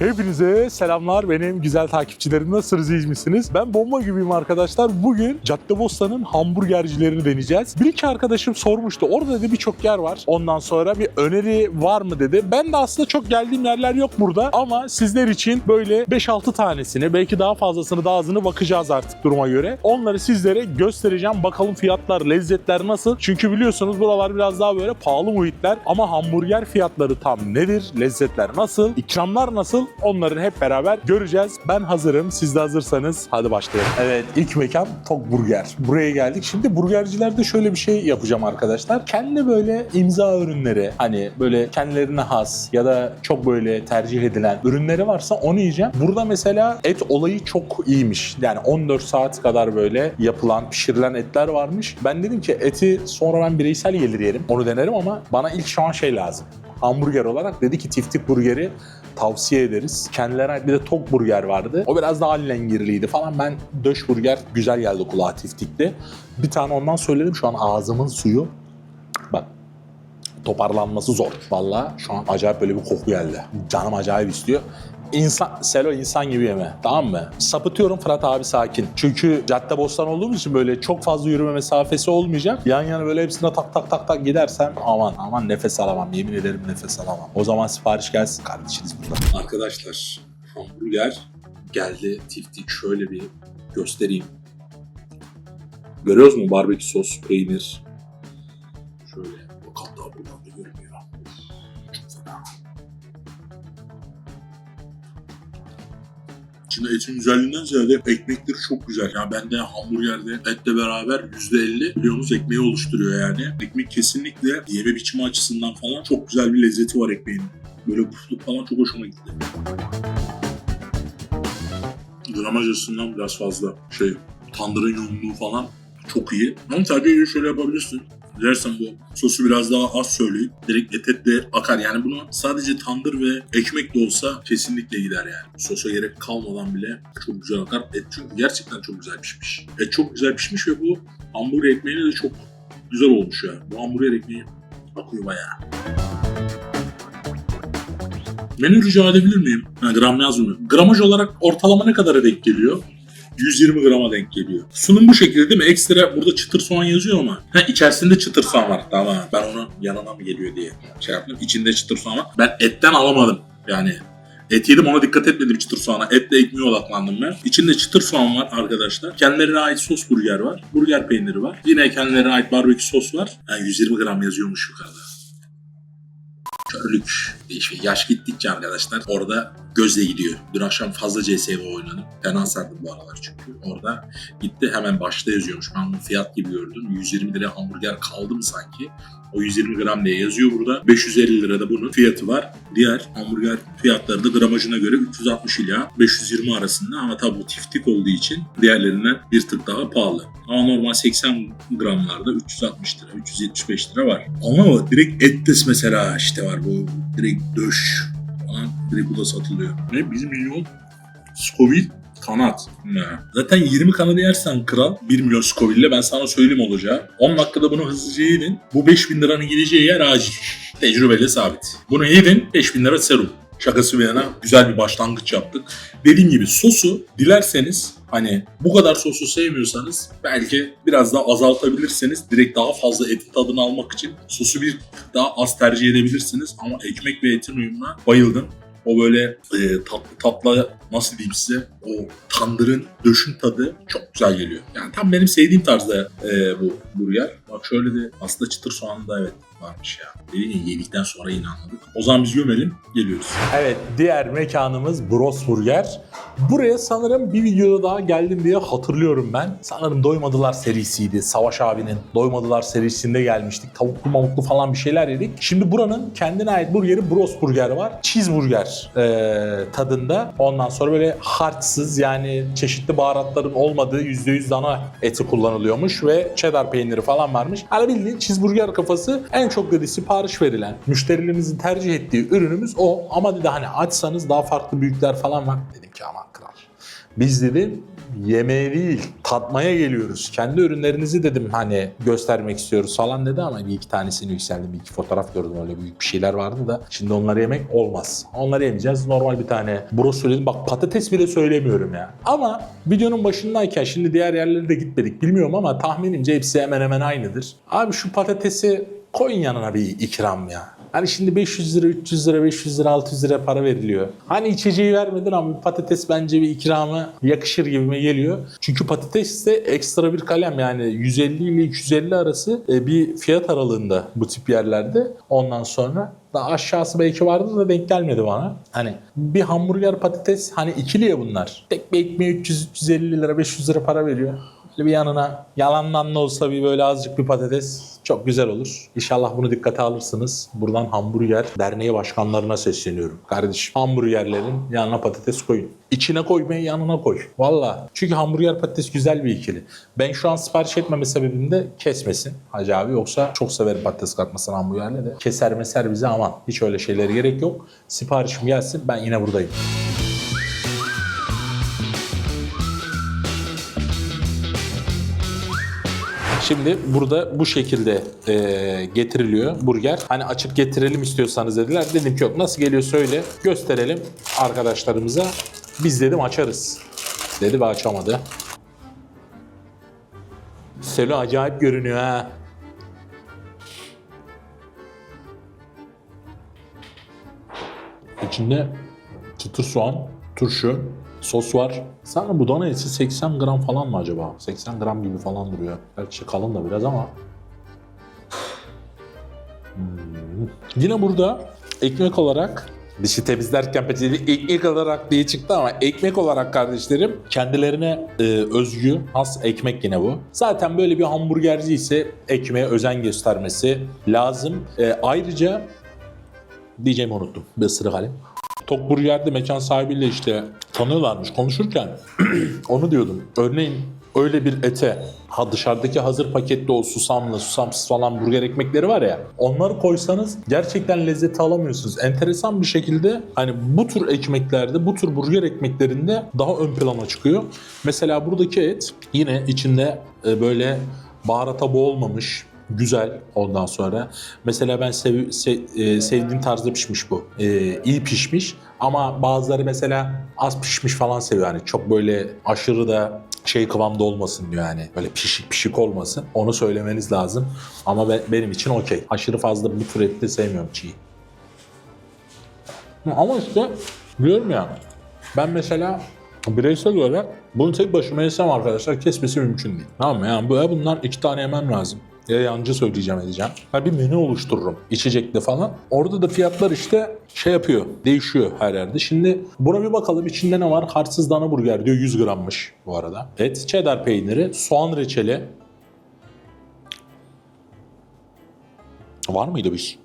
Hepinize selamlar benim güzel takipçilerim nasılsınız iyi misiniz? Ben bomba gibiyim arkadaşlar. Bugün Caddebostan'ın hamburgercilerini deneyeceğiz. Bir iki arkadaşım sormuştu. Orada dedi birçok yer var. Ondan sonra bir öneri var mı dedi. Ben de aslında çok geldiğim yerler yok burada. Ama sizler için böyle 5-6 tanesini belki daha fazlasını daha azını bakacağız artık duruma göre. Onları sizlere göstereceğim. Bakalım fiyatlar, lezzetler nasıl? Çünkü biliyorsunuz buralar biraz daha böyle pahalı muhitler. Ama hamburger fiyatları tam nedir? Lezzetler nasıl? İkramlar nasıl? Onların hep beraber göreceğiz. Ben hazırım. Siz de hazırsanız hadi başlayalım. Evet ilk mekan Tok Burger. Buraya geldik. Şimdi burgercilerde şöyle bir şey yapacağım arkadaşlar. Kendi böyle imza ürünleri hani böyle kendilerine has ya da çok böyle tercih edilen ürünleri varsa onu yiyeceğim. Burada mesela et olayı çok iyiymiş. Yani 14 saat kadar böyle yapılan, pişirilen etler varmış. Ben dedim ki eti sonra ben bireysel gelir yerim. Onu denerim ama bana ilk şu an şey lazım hamburger olarak dedi ki tiftik burgeri tavsiye ederiz. Kendilerine ait bir de tok burger vardı. O biraz daha allengirliydi falan. Ben döş burger güzel geldi kulağa tiftikli. Bir tane ondan söyledim. Şu an ağzımın suyu bak toparlanması zor. Valla şu an acayip böyle bir koku geldi. Canım acayip istiyor. İnsan, Selo insan gibi yeme. Tamam mı? Sapıtıyorum Fırat abi sakin. Çünkü cadde bostan olduğumuz için böyle çok fazla yürüme mesafesi olmayacak. Yan yana böyle hepsine tak tak tak tak gidersem aman aman nefes alamam. Yemin ederim nefes alamam. O zaman sipariş gelsin kardeşiniz burada. Arkadaşlar hamburger geldi. Tiftik şöyle bir göstereyim. Görüyoruz mu barbekü sos, peynir. İçinde etin güzelliğinden ziyade ekmekleri çok güzel. Yani bende hamburgerde etle beraber %50 biliyorsunuz ekmeği oluşturuyor yani. Ekmek kesinlikle yeme biçimi açısından falan çok güzel bir lezzeti var ekmeğin. Böyle pufluk falan çok hoşuma gitti. Gramaj açısından biraz fazla şey tandırın yoğunluğu falan çok iyi. Ama tabii şöyle yapabilirsin. Dilersen bu sosu biraz daha az söyleyip direkt et et de akar. Yani bunu sadece tandır ve ekmek de olsa kesinlikle gider yani. Sosa gerek kalmadan bile çok güzel akar. Et çünkü gerçekten çok güzel pişmiş. Et çok güzel pişmiş ve bu hamburger ekmeğine de çok güzel olmuş ya. Bu hamburger ekmeği akıyor bayağı. Menü rica edebilir miyim? Ha, gram yazmıyor. Gramaj olarak ortalama ne kadara denk geliyor? 120 grama denk geliyor. Sunum bu şekilde değil mi? Ekstra burada çıtır soğan yazıyor ama. Ha içerisinde çıtır soğan var. Tamam. Ben onu yanına mı geliyor diye şey yaptım. İçinde çıtır soğan var. Ben etten alamadım. Yani Et yedim ona dikkat etmedim çıtır soğana. Etle ekmeğe odaklandım ben. İçinde çıtır soğan var arkadaşlar. Kendilerine ait sos burger var. Burger peyniri var. Yine kendilerine ait barbekü sos var. Yani 120 gram yazıyormuş yukarıda. Körlük. Değişik. Yaş gittikçe arkadaşlar orada gözle gidiyor. Dün akşam fazla CSGO oynadım. Fena sardım bu aralar çünkü. Orada gitti hemen başta yazıyormuş. Ben bunu fiyat gibi gördüm. 120 lira hamburger kaldı mı sanki? O 120 gram diye yazıyor burada. 550 lira da bunun fiyatı var. Diğer hamburger fiyatları da gramajına göre 360 ila 520 arasında ama tabi bu tiftik olduğu için diğerlerinden bir tık daha pahalı. Ama normal 80 gramlarda 360 lira, 375 lira var. Ama direkt ettes mesela işte var bu direkt döş falan direkt bu da satılıyor. Ne? 1 milyon Scoville kanat. Ne? Zaten 20 kanadı yersen kral 1 milyon Scoville'le ben sana söyleyeyim olacağı. 10 dakikada bunu hızlıca yedin. Bu 5000 liranın gideceği yer acil. Tecrübeyle sabit. Bunu yedin 5000 lira serum. Şakası bir yana güzel bir başlangıç yaptık. Dediğim gibi sosu dilerseniz hani bu kadar sosu sevmiyorsanız belki biraz daha azaltabilirseniz direkt daha fazla etin tadını almak için sosu bir daha az tercih edebilirsiniz. Ama ekmek ve etin uyumuna bayıldım. O böyle e, tatlı tatlı nasıl diyeyim size o tandırın döşün tadı çok güzel geliyor. Yani tam benim sevdiğim tarzda e, bu burger. Bak şöyle de aslında çıtır soğanı da evet varmış ya. Dediğim yedikten sonra yine anladık. O zaman biz gömelim geliyoruz. Evet diğer mekanımız Bros Burger. Buraya sanırım bir videoda daha geldim diye hatırlıyorum ben. Sanırım Doymadılar serisiydi. Savaş abinin Doymadılar serisinde gelmiştik. Tavuklu mavuklu falan bir şeyler yedik. Şimdi buranın kendine ait burgeri Bros Burger var. Cheeseburger e, tadında. Ondan sonra böyle harçsız yani çeşitli baharatların olmadığı %100 dana eti kullanılıyormuş ve cheddar peyniri falan varmış. Hani bildiğin cheeseburger kafası en çok dedi sipariş verilen, müşterilerimizin tercih ettiği ürünümüz o. Ama dedi hani açsanız daha farklı büyükler falan var. Dedim ki aman kral. Biz dedim yemeğe değil tatmaya geliyoruz. Kendi ürünlerinizi dedim hani göstermek istiyoruz falan dedi ama bir iki tanesini yükseldim. Bir iki fotoğraf gördüm öyle büyük bir şeyler vardı da. Şimdi onları yemek olmaz. Onları yemeyeceğiz. Normal bir tane söyledim. Bak patates bile söylemiyorum ya. Ama videonun başındayken şimdi diğer yerlere de gitmedik bilmiyorum ama tahminimce hepsi hemen hemen aynıdır. Abi şu patatesi koyun yanına bir ikram ya. Hani şimdi 500 lira, 300 lira, 500 lira, 600 lira para veriliyor. Hani içeceği vermedin ama patates bence bir ikramı yakışır gibime geliyor. Çünkü patates de ekstra bir kalem yani 150 ile 250 arası e, bir fiyat aralığında bu tip yerlerde. Ondan sonra daha aşağısı belki vardı da denk gelmedi bana. Hani bir hamburger patates hani ikili ya bunlar. Tek bir ekmeğe 300-350 lira 500 lira para veriyor. Böyle bir yanına yalandan da olsa bir böyle azıcık bir patates çok güzel olur. İnşallah bunu dikkate alırsınız. Buradan Hamburger Derneği başkanlarına sesleniyorum. Kardeşim hamburgerlerin yanına patates koyun. İçine koymayı yanına koy. Valla. Çünkü hamburger patates güzel bir ikili. Ben şu an sipariş etmeme sebebim de kesmesin Hacı abi. Yoksa çok severim patates katmasını hamburgerle de. Keser meser bize aman. Hiç öyle şeylere gerek yok. Siparişim gelsin ben yine buradayım. Şimdi burada bu şekilde e, getiriliyor burger. Hani açıp getirelim istiyorsanız dediler. Dedim ki yok nasıl geliyor söyle gösterelim arkadaşlarımıza. Biz dedim açarız. Dedi ve açamadı. Selo acayip görünüyor ha. İçinde çıtır soğan, turşu, sos var. Sanırım bu dana eti 80 gram falan mı acaba? 80 gram gibi falan duruyor. Gerçi kalın da biraz ama. Hmm. Yine burada ekmek olarak dişi temizlerken peçeteli ekmek olarak diye çıktı ama ekmek olarak kardeşlerim kendilerine e, özgü has ekmek yine bu. Zaten böyle bir hamburgerci ise ekmeğe özen göstermesi lazım. E, ayrıca diyeceğimi unuttum. Bir ısırık halim. Tok Burger'de mekan sahibiyle işte tanıyorlarmış konuşurken onu diyordum. Örneğin öyle bir ete ha dışarıdaki hazır pakette o susamlı, susamsız falan burger ekmekleri var ya onları koysanız gerçekten lezzeti alamıyorsunuz. Enteresan bir şekilde hani bu tür ekmeklerde, bu tür burger ekmeklerinde daha ön plana çıkıyor. Mesela buradaki et yine içinde e, böyle baharata boğulmamış, güzel ondan sonra. Mesela ben sev, se- e, sevdiğim tarzda pişmiş bu. E, iyi pişmiş ama bazıları mesela az pişmiş falan seviyor. Yani çok böyle aşırı da şey kıvamda olmasın diyor yani. Böyle pişik pişik olmasın. Onu söylemeniz lazım. Ama be- benim için okey. Aşırı fazla bu tür eti sevmiyorum çiğ. Ama işte diyorum ya ben mesela bireysel olarak bunu tek başıma yesem arkadaşlar kesmesi mümkün değil. Tamam mı? Yani bu- bunlar iki tane yemem lazım. Ya yancı söyleyeceğim edeceğim. Ben bir menü oluştururum içecekli falan. Orada da fiyatlar işte şey yapıyor. Değişiyor her yerde. Şimdi buna bir bakalım içinde ne var? Hartsız dana burger diyor 100 grammış bu arada. Et, cheddar peyniri, soğan reçeli. Var mıydı bir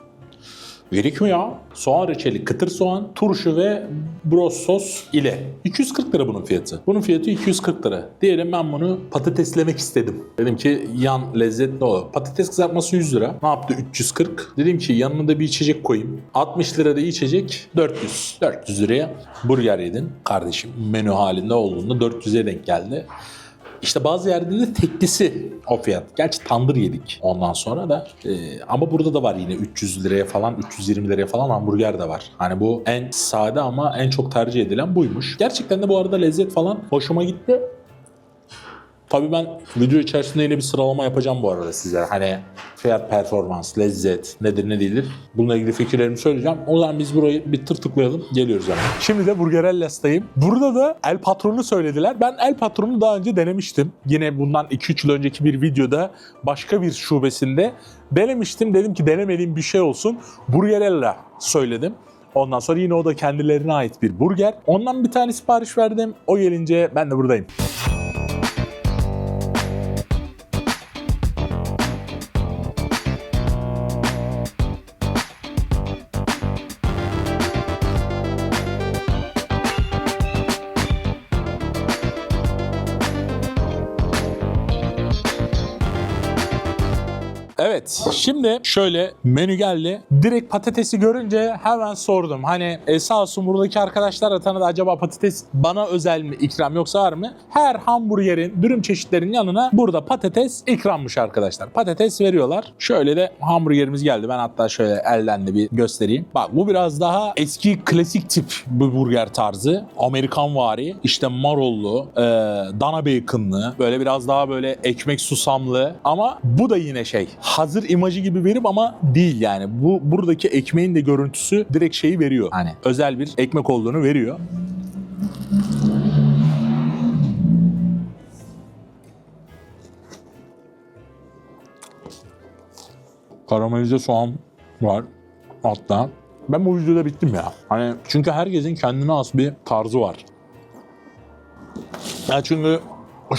mi ya? Soğan reçeli, kıtır soğan, turşu ve bros sos ile. 240 lira bunun fiyatı. Bunun fiyatı 240 lira. Diyelim ben bunu patateslemek istedim. Dedim ki yan lezzetli olur. Patates kızartması 100 lira. Ne yaptı? 340. Dedim ki yanına da bir içecek koyayım. 60 lira da içecek 400. 400 liraya burger yedin. Kardeşim menü halinde olduğunda 400'e denk geldi. İşte bazı yerde de teklisi o fiyat. Gerçi tandır yedik ondan sonra da. Ee, ama burada da var yine 300 liraya falan 320 liraya falan hamburger de var. Hani bu en sade ama en çok tercih edilen buymuş. Gerçekten de bu arada lezzet falan hoşuma gitti. Tabii ben video içerisinde yine bir sıralama yapacağım bu arada size. Hani fiyat, performans, lezzet nedir ne değildir. Bununla ilgili fikirlerimi söyleyeceğim. O zaman biz burayı bir tırtıklayalım. Geliyoruz hemen. Şimdi de Burgerellas'tayım. Burada da El Patron'u söylediler. Ben El Patron'u daha önce denemiştim. Yine bundan 2-3 yıl önceki bir videoda başka bir şubesinde denemiştim. Dedim ki denemediğim bir şey olsun. Burgerella söyledim. Ondan sonra yine o da kendilerine ait bir burger. Ondan bir tane sipariş verdim. O gelince ben de buradayım. Evet şimdi şöyle menü geldi. Direkt patatesi görünce hemen sordum. Hani e, sağ olsun buradaki arkadaşlar da tanıdı acaba patates bana özel mi ikram yoksa var mı? Her hamburgerin dürüm çeşitlerinin yanına burada patates ikrammış arkadaşlar. Patates veriyorlar. Şöyle de hamburgerimiz geldi. Ben hatta şöyle elden de bir göstereyim. Bak bu biraz daha eski klasik tip bir burger tarzı. Amerikan vari. işte marollu, e, dana baconlı, böyle biraz daha böyle ekmek susamlı ama bu da yine şey hazır imajı gibi verip ama değil yani. Bu buradaki ekmeğin de görüntüsü direkt şeyi veriyor. Hani özel bir ekmek olduğunu veriyor. Karamelize soğan var hatta. Ben bu videoda bittim ya. Hani çünkü herkesin kendine has bir tarzı var. Ya çünkü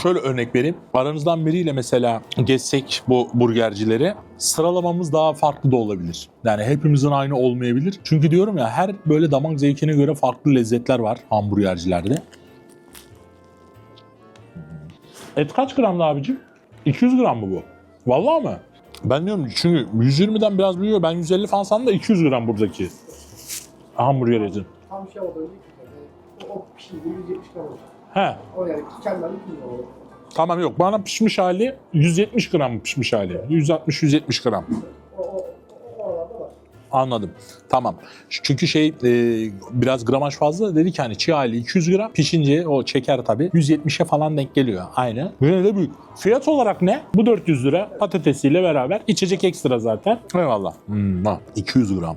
şöyle örnek vereyim. Aranızdan biriyle mesela gezsek bu burgercileri sıralamamız daha farklı da olabilir. Yani hepimizin aynı olmayabilir. Çünkü diyorum ya her böyle damak zevkine göre farklı lezzetler var hamburgercilerde. Et kaç gramdı abicim? 200 gram mı bu? Vallahi mı? Ben diyorum çünkü 120'den biraz büyüyor. Ben 150 falan sandım da 200 gram buradaki hamburger etin. Tam şey oldu ki. O, o pişince 170 gram olacak. He. O yani kendinden 200 gram olacak. Tamam yok. Bana pişmiş hali 170 gram pişmiş hali. 160-170 gram. O, o, oralarda var. Anladım. Tamam. Çünkü şey e, biraz gramaj fazla dedi ki hani çiğ hali 200 gram pişince o çeker tabii 170'e falan denk geliyor. Aynı. Böyle de büyük. Fiyat olarak ne? Bu 400 lira patatesiyle beraber. içecek ekstra zaten. Eyvallah. Hmm, ha, 200 gram.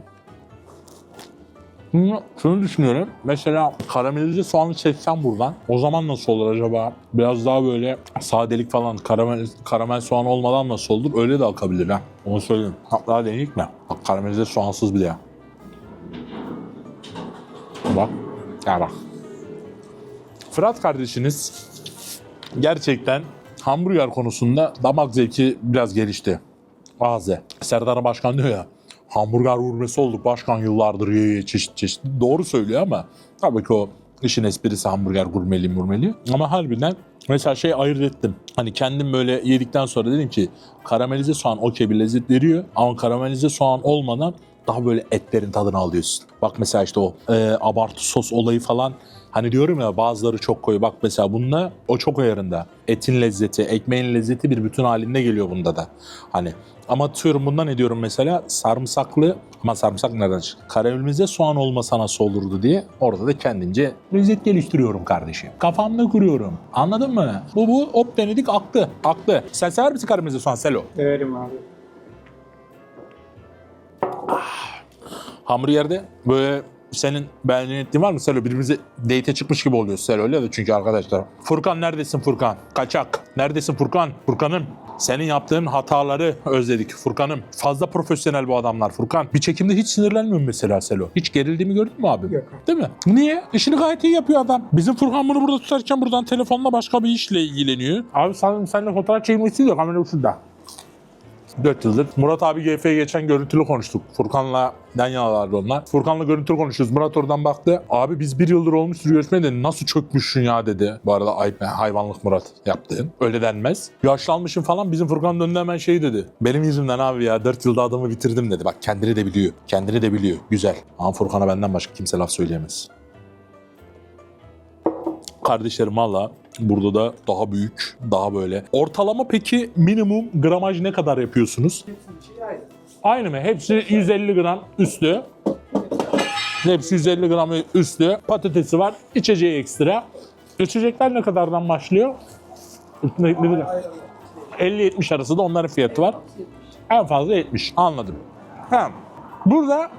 Şimdi şunu düşünüyorum. Mesela karamelize soğanı çeksem buradan. O zaman nasıl olur acaba? Biraz daha böyle sadelik falan karamel, karamel soğan olmadan nasıl olur? Öyle de akabilir ha. Onu söyleyeyim. Hatta deneyik mi? Bak karamelize soğansız bir de. Bak. Ya bak. Fırat kardeşiniz gerçekten hamburger konusunda damak zevki biraz gelişti. Bazı. Serdar Başkan diyor ya hamburger gurmesi olduk başkan yıllardır ye ye çeşit çeşit. Doğru söylüyor ama tabii ki o işin esprisi hamburger gurmeli murmeli. Ama harbiden mesela şey ayırt ettim. Hani kendim böyle yedikten sonra dedim ki karamelize soğan okey bir lezzet veriyor ama karamelize soğan olmadan daha böyle etlerin tadını alıyorsun. Bak mesela işte o e, abartı sos olayı falan Hani diyorum ya bazıları çok koyu. Bak mesela bunda o çok ayarında. Etin lezzeti, ekmeğin lezzeti bir bütün halinde geliyor bunda da. Hani ama atıyorum bundan ne diyorum mesela sarımsaklı ama sarımsak nereden çıktı? Karamelize soğan olmasa nasıl olurdu diye orada da kendince lezzet geliştiriyorum kardeşim. Kafamda kuruyorum. Anladın mı? Bu bu hop denedik aktı. Aktı. Sen sever misin karamelize soğan Selo? Severim abi. Hamburgerde böyle senin beğendiğin ettiğin var mı Selo? Birbirimize date çıkmış gibi oluyoruz Selo öyle de çünkü arkadaşlar. Furkan neredesin Furkan? Kaçak. Neredesin Furkan? Furkan'ım. Senin yaptığın hataları özledik Furkan'ım. Fazla profesyonel bu adamlar Furkan. Bir çekimde hiç sinirlenmiyor mesela Selo. Hiç gerildiğimi gördün mü abi? Yok. Değil mi? Niye? İşini gayet iyi yapıyor adam. Bizim Furkan bunu burada tutarken buradan telefonla başka bir işle ilgileniyor. Abi sen, seninle fotoğraf çekmek istiyor kamera şurada. 4 yıldır. Murat abi GF'ye geçen görüntülü konuştuk. Furkan'la yan onlar. Furkan'la görüntülü konuşuyoruz. Murat oradan baktı. Abi biz bir yıldır olmuş görüşmeye nasıl çökmüşsün ya dedi. Bu arada ay, hayvanlık Murat yaptığın. Öyle denmez. Yaşlanmışım falan bizim Furkan döndü hemen şey dedi. Benim yüzümden abi ya 4 yılda adamı bitirdim dedi. Bak kendini de biliyor. Kendini de biliyor. Güzel. Ama Furkan'a benden başka kimse laf söyleyemez. Kardeşlerim valla burada da daha büyük, daha böyle. Ortalama peki minimum gramaj ne kadar yapıyorsunuz? Aynı. Mı? Hepsi 150 gram üstü. Hepsi 150 gram üstü. Patatesi var. içeceği ekstra. İçecekler ne kadardan başlıyor? Aynen öyle. 50-70 arası da onların fiyatı var. En fazla 70. Anladım. Ha. Burada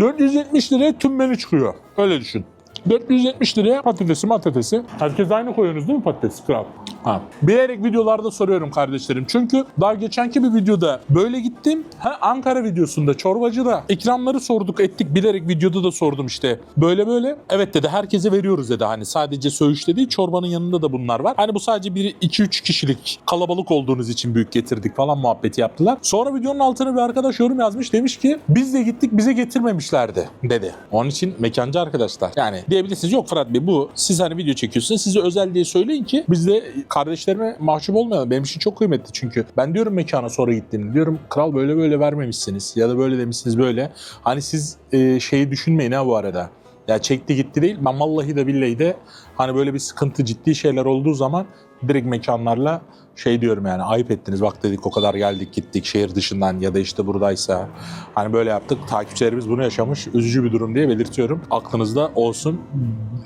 470 liraya tüm menü çıkıyor. Öyle düşün. 470 liraya patatesi patatesi. Herkes aynı koyuyorsunuz değil mi patatesi kral? Ha. Bilerek videolarda soruyorum kardeşlerim. Çünkü daha geçenki bir videoda böyle gittim. Ha, Ankara videosunda çorbacıda ikramları sorduk ettik. Bilerek videoda da sordum işte. Böyle böyle. Evet dedi herkese veriyoruz dedi. Hani sadece söğüşte değil çorbanın yanında da bunlar var. Hani bu sadece bir 2-3 kişilik kalabalık olduğunuz için büyük getirdik falan muhabbeti yaptılar. Sonra videonun altına bir arkadaş yorum yazmış. Demiş ki biz de gittik bize getirmemişlerdi dedi. Onun için mekancı arkadaşlar. Yani diyebilirsiniz yok Fırat Bey bu siz hani video çekiyorsunuz size özel diye söyleyin ki biz de kardeşlerime mahcup olmayalım. Benim için çok kıymetli çünkü. Ben diyorum mekana sonra gittim. Diyorum kral böyle böyle vermemişsiniz ya da böyle demişsiniz böyle. Hani siz e, şeyi düşünmeyin ha bu arada. Ya çekti gitti değil. Ben vallahi de billahi de hani böyle bir sıkıntı ciddi şeyler olduğu zaman direkt mekanlarla şey diyorum yani ayıp ettiniz. Bak dedik o kadar geldik gittik şehir dışından ya da işte buradaysa hani böyle yaptık. Takipçilerimiz bunu yaşamış. Üzücü bir durum diye belirtiyorum. Aklınızda olsun.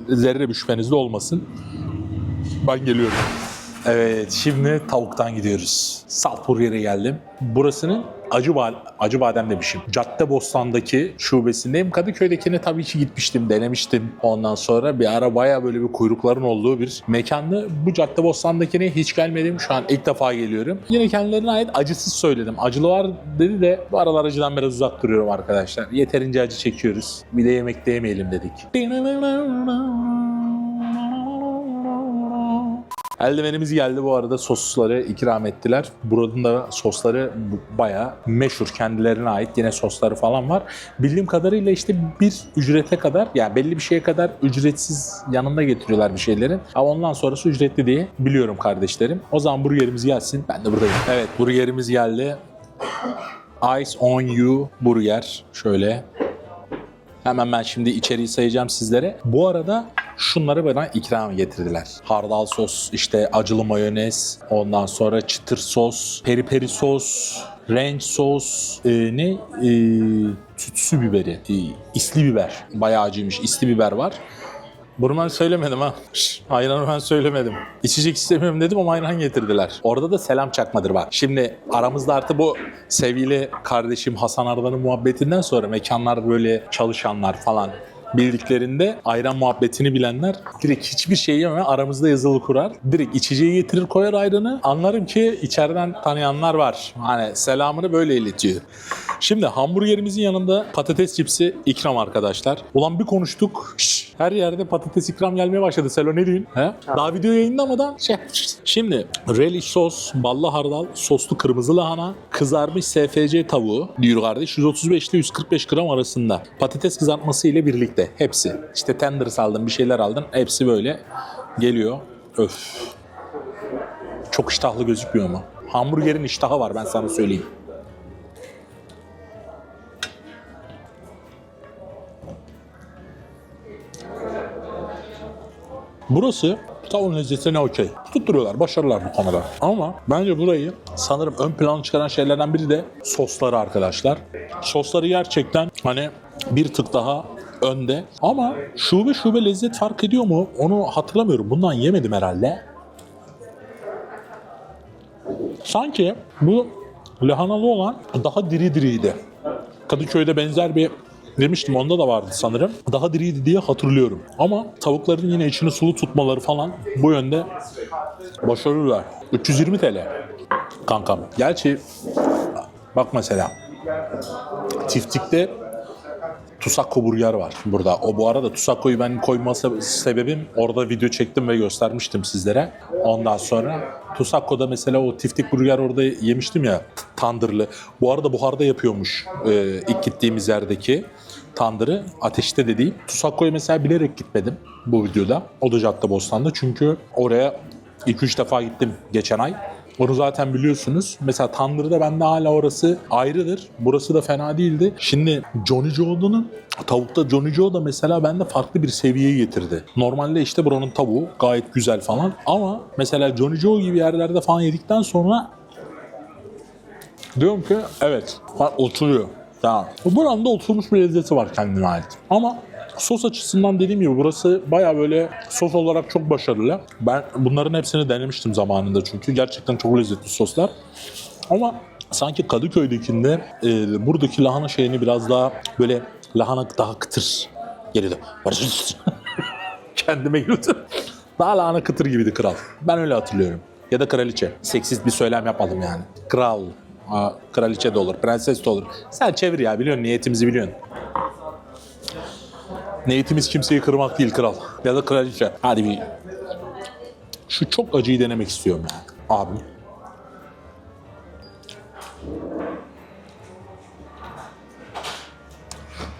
Zerre bir şüpheniz de olmasın. Ben geliyorum. Evet, şimdi tavuktan gidiyoruz. Salt Burger'e geldim. Burasının Acı, Acı Badem demişim. Caddebostan'daki şubesindeyim. Kadıköy'dekine tabii ki gitmiştim, denemiştim. Ondan sonra bir ara baya böyle bir kuyrukların olduğu bir mekandı. Bu Caddebostan'dakine hiç gelmedim. Şu an ilk defa geliyorum. Yine kendilerine ait acısız söyledim. Acılı var dedi de bu aralar acıdan biraz uzak duruyorum arkadaşlar. Yeterince acı çekiyoruz. Bir de yemekte yemeyelim dedik. Eldivenimiz geldi bu arada sosları ikram ettiler. Buranın da sosları bayağı meşhur kendilerine ait yine sosları falan var. Bildiğim kadarıyla işte bir ücrete kadar yani belli bir şeye kadar ücretsiz yanında getiriyorlar bir şeylerin. Ama ondan sonrası ücretli diye biliyorum kardeşlerim. O zaman burgerimiz gelsin ben de buradayım. Evet burgerimiz geldi. Ice on you burger şöyle Hemen ben şimdi içeriği sayacağım sizlere. Bu arada şunları bana ikram getirdiler. Hardal sos, işte acılı mayonez, ondan sonra çıtır sos, peri peri sos, ranch sos, e, ne? E, tütsü biberi, e, isli biber. Bayağı acıymış. İsli biber var. Bunu ben söylemedim ha. Şş, ayranı ben söylemedim. İçecek istemiyorum dedim ama ayran getirdiler. Orada da selam çakmadır bak. Şimdi aramızda artık bu sevgili kardeşim Hasan Ardan'ın muhabbetinden sonra mekanlar böyle çalışanlar falan bildiklerinde ayran muhabbetini bilenler direkt hiçbir şey yeme aramızda yazılı kurar. Direkt içeceği getirir koyar ayranı. Anlarım ki içeriden tanıyanlar var. Hani selamını böyle iletiyor. Şimdi hamburgerimizin yanında patates cipsi ikram arkadaşlar. Ulan bir konuştuk. Şş, her yerde patates ikram gelmeye başladı. Selo ne diyorsun? He? Daha video yayınlamadan şey. Şimdi relish sos, ballı hardal, soslu kırmızı lahana, kızarmış SFC tavuğu diyor kardeş 135 ile 145 gram arasında. Patates kızartması ile birlikte hepsi. İşte tenders aldın bir şeyler aldın hepsi böyle geliyor. Öf. Çok iştahlı gözükmüyor mu? Hamburgerin iştahı var ben sana söyleyeyim. Burası tavuğun lezzetine okey. Tutturuyorlar, başarılar bu konuda. Ama bence burayı sanırım ön plana çıkaran şeylerden biri de sosları arkadaşlar. Sosları gerçekten hani bir tık daha önde. Ama şube şube lezzet fark ediyor mu? Onu hatırlamıyorum. Bundan yemedim herhalde. Sanki bu lahanalı olan daha diri diriydi. Kadıköy'de benzer bir demiştim onda da vardı sanırım. Daha diriydi diye hatırlıyorum. Ama tavukların yine içini sulu tutmaları falan bu yönde başarılılar. 320 TL kankam. Gerçi bak mesela Tiftik'te Tusakko burger var burada. O bu arada Tusakko'yu ben koyma se- sebebim orada video çektim ve göstermiştim sizlere. Ondan sonra Tusakko'da mesela o tiftik burger orada yemiştim ya tandırlı. Bu arada buharda yapıyormuş e, ilk gittiğimiz yerdeki tandırı ateşte de değil. Tusakko'ya mesela bilerek gitmedim bu videoda. O da Caddebostan'da çünkü oraya 2-3 defa gittim geçen ay. Onu zaten biliyorsunuz. Mesela Tandır'da bende hala orası ayrıdır. Burası da fena değildi. Şimdi Johnny Joe'nun tavukta Johnny Joe da mesela bende farklı bir seviyeye getirdi. Normalde işte buranın tavuğu gayet güzel falan. Ama mesela Johnny Joe gibi yerlerde falan yedikten sonra diyorum ki evet oturuyor. Tamam. Buranın da oturmuş bir lezzeti var kendine ait. Ama sos açısından dediğim gibi burası baya böyle sos olarak çok başarılı. Ben bunların hepsini denemiştim zamanında çünkü gerçekten çok lezzetli soslar. Ama sanki Kadıköy'dekinde e, buradaki lahana şeyini biraz daha böyle lahana daha kıtır geliyordu. Kendime güldüm. Daha lahana kıtır gibiydi kral. Ben öyle hatırlıyorum. Ya da kraliçe. Seksist bir söylem yapalım yani. Kral. Aa, kraliçe de olur, prenses de olur. Sen çevir ya biliyorsun niyetimizi biliyorsun. Niyetimiz kimseyi kırmak değil kral. Ya da kraliçe. Hadi bir... Şu çok acıyı denemek istiyorum ya. Abim.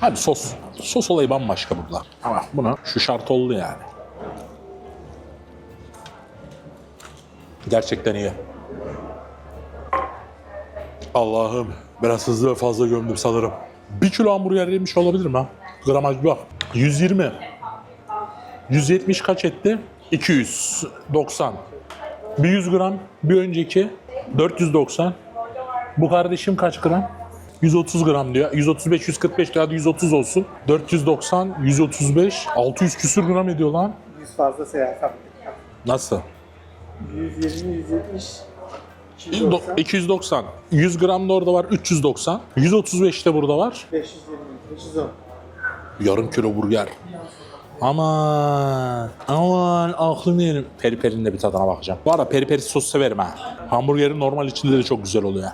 Hadi sos. Sos olayı bambaşka burada. Ama buna şu şart oldu yani. Gerçekten iyi. Allah'ım biraz hızlı ve fazla gömdüm sanırım. Bir kilo hamburger yemiş olabilir mi? Gramaj bak. 120. 170 kaç etti? 290. Bir 100 gram bir önceki 490. Bu kardeşim kaç gram? 130 gram diyor. 135, 145 diyor. Hadi 130 olsun. 490, 135, 600 küsür gram ediyor lan. 100 fazla seyahat yaptık. Nasıl? 120, 170, Do- 290, 290. 100 gram da orada var 390. 135 de burada var. 520, 510. Yarım kilo burger. Aman, aman aklım yerim. Peri perinin de bir tadına bakacağım. Bu arada peri peri sos severim ha. Hamburgerin normal içinde de çok güzel oluyor.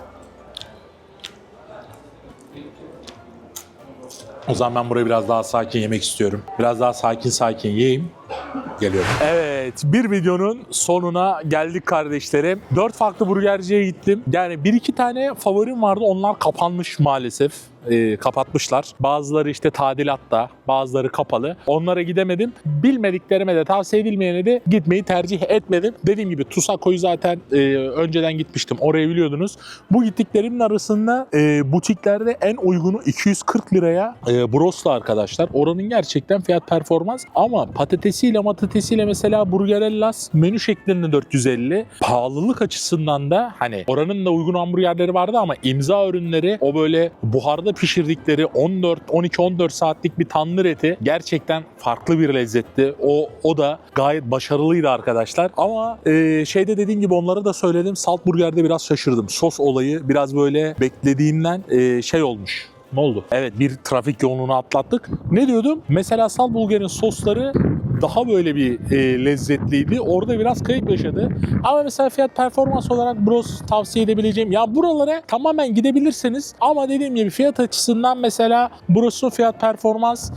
O zaman ben burayı biraz daha sakin yemek istiyorum. Biraz daha sakin sakin yiyeyim. Geliyorum. Evet, bir videonun sonuna geldik kardeşlerim. Dört farklı burgerciye gittim. Yani bir iki tane favorim vardı. Onlar kapanmış maalesef. Ee, kapatmışlar. Bazıları işte tadilatta, bazıları kapalı. Onlara gidemedim. Bilmediklerime de tavsiye edilmeyene de gitmeyi tercih etmedim. Dediğim gibi Tusako'yu zaten e, önceden gitmiştim. Orayı biliyordunuz. Bu gittiklerimin arasında e, butiklerde en uygunu 240 liraya e, Bros'la arkadaşlar. Oranın gerçekten fiyat performans ama patatesiyle matatesiyle mesela Burgerellas menü şeklinde 450. Pahalılık açısından da hani oranın da uygun hamburgerleri vardı ama imza ürünleri o böyle buharda pişirdikleri 14 12 14 saatlik bir tandır eti gerçekten farklı bir lezzetti. O o da gayet başarılıydı arkadaşlar. Ama e, şeyde dediğim gibi onlara da söyledim. Salt Burger'de biraz şaşırdım. Sos olayı biraz böyle beklediğimden e, şey olmuş. Ne oldu? Evet bir trafik yoğunluğunu atlattık. Ne diyordum? Mesela Salt Bulgar'ın sosları daha böyle bir e, lezzetliydi. Orada biraz kayıp yaşadı. Ama mesela fiyat performans olarak Bros tavsiye edebileceğim. Ya buralara tamamen gidebilirsiniz. Ama dediğim gibi fiyat açısından mesela Bros'un fiyat performans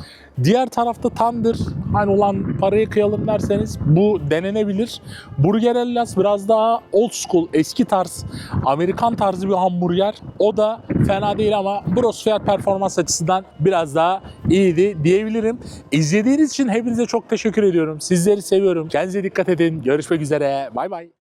Diğer tarafta Tandır hani olan parayı kıyalım derseniz bu denenebilir. Burger Ellas biraz daha old school eski tarz Amerikan tarzı bir hamburger. O da fena değil ama Bros fiyat performans açısından biraz daha iyiydi diyebilirim. İzlediğiniz için hepinize çok teşekkür ediyorum. Sizleri seviyorum. Kendinize dikkat edin. Görüşmek üzere. Bay bay.